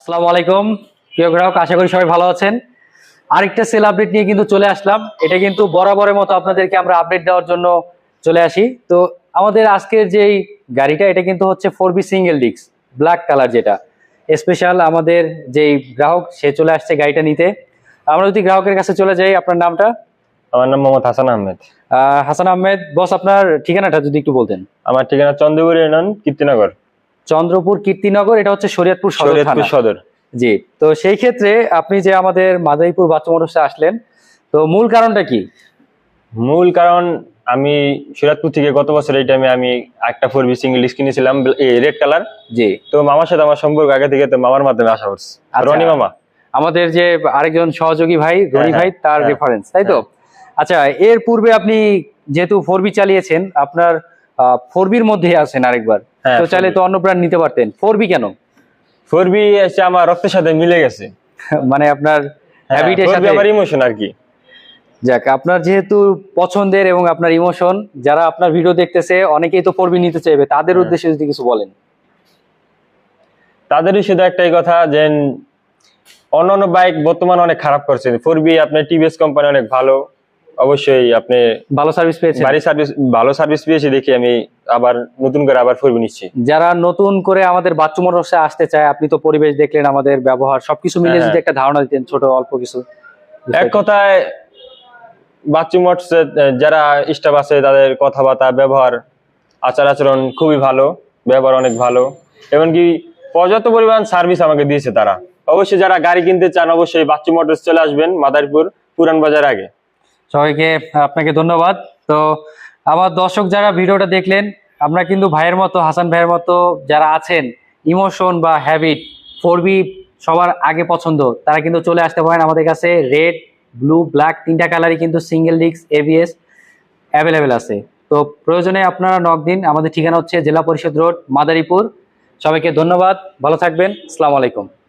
আসসালামু আলাইকুম। প্রিয় গ্রাহক আশা করি সবাই ভালো আছেন। আরেকটা সেল আপডেট নিয়ে কিন্তু চলে আসলাম। এটা কিন্তু বরাবরের মতো আপনাদেরকে আমরা আপডেট দেওয়ার জন্য চলে আসি। তো আমাদের আজকের যেই গাড়িটা এটা কিন্তু হচ্ছে four V single disc black colour যেটা। স্পেশাল আমাদের যেই গ্রাহক সে চলে আসছে গাড়িটা নিতে। আমরা যদি গ্রাহকের কাছে চলে যাই আপনার নামটা? আমার নাম মোহাম্মদ হাসান আহমেদ। আহ, হাসান আহমেদ বস আপনার ঠিকানাটা যদি একটু বলতেন। আমার ঠিকানা চন্দ্রপুর ইউনিয়ন কীর্তিনগর। চন্দ্রপুর কীর্তিনগর এটা হচ্ছে শরীয়তপুর সদর সদর। জি তো সেই ক্ষেত্রে আপনি যে আমাদের মাদারীপুর বাচ্চা মোটরসে আসলেন তো মূল কারণটা কি? মূল কারণ আমি সুরাতপুর থেকে গত বছর এই টাইমে আমি একটা ফোর বি সিঙ্গেল ডিস্ক কিনেছিলাম রেড কালার জি। তো মামার সাথে আমার সম্পর্ক আগে থেকে তো মামার মাধ্যমে আসা করছে। আচ্ছা। রনি মামা। আমাদের যে আরেকজন সহযোগী ভাই রনি হ্যাঁ, ভাই তার হ্যাঁ, রেফারেন্স তাই তো? আচ্ছা এর পূর্বে আপনি যেহেতু ফোর বি চালিয়েছেন আপনার ফোর বির মধ্যে আছেন আরেকবার। হ্যাঁ, তো চাইলে তো অন্য ব্র্যান্ড নিতে পারতেন। ফোর বি কেন? ফোর বি এসে আমার রক্তের সাথে মিলে গেছে। মানে আপনার হ্যাবিটের সাথে? আমার ইমোশন আর কি। যাক আপনার যেহেতু পছন্দের এবং আপনার ইমোশন যারা আপনার ভিডিও দেখতেছে অনেকেই তো ফোর বি নিতে চাইবে। তাদের হ্যাঁ। উদ্দেশ্যে যদি কিছু বলেন। তাদেরই শুধু একটাই কথা যে অন্য অন্য বাইক বর্তমানে অনেক খারাপ করছে। ফোর বি আপনার টিভিএস কোম্পানি অনেক ভালো। অবশ্যই আপনি ভালো সার্ভিস পেয়েছেন। বাড়ি সার্ভিস ভালো সার্ভিস পেয়েছি দেখি আমি আবার নতুন করে আবার ফোর নিচ্ছি যারা নতুন করে আমাদের বাচ্চু মোটরসে আসতে চায় আপনি তো পরিবেশ দেখলেন আমাদের ব্যবহার সবকিছু মিলে হ্যাঁ, যদি একটা ধারণা দিতেন ছোট অল্প কিছু। এক কথায় বাচ্চু যারা স্টাফ আছে তাদের কথাবার্তা ব্যবহার আচার আচরণ খুবই ভালো ব্যবহার অনেক ভালো। এমনকি পর্যাপ্ত পরিমাণ সার্ভিস আমাকে দিয়েছে তারা। অবশ্যই যারা গাড়ি কিনতে চান অবশ্যই বাচ্চু মোটরস চলে আসবেন মাদারীপুর পুরান বাজার আগে। সবাইকে আপনাকে ধন্যবাদ। তো আমার দর্শক যারা ভিডিওটা দেখলেন, আমরা কিন্তু ভাইয়ের মতো, হাসান ভাইয়ের মতো যারা আছেন, ইমোশন বা হ্যাবিট ফোর সবার আগে পছন্দ, তারা কিন্তু চলে আসতে পারেন আমাদের কাছে। রেড, ব্লু, ব্ল্যাক তিনটা কালারই কিন্তু সিঙ্গেল ডিস্ক এবিএস অ্যাভেলেবেল আছে। তো প্রয়োজনে আপনারা নক দিন। আমাদের ঠিকানা হচ্ছে জেলা পরিষদ রোড, মাদারীপুর। সবাইকে ধন্যবাদ। ভালো থাকবেন। আসসালামু আলাইকুম।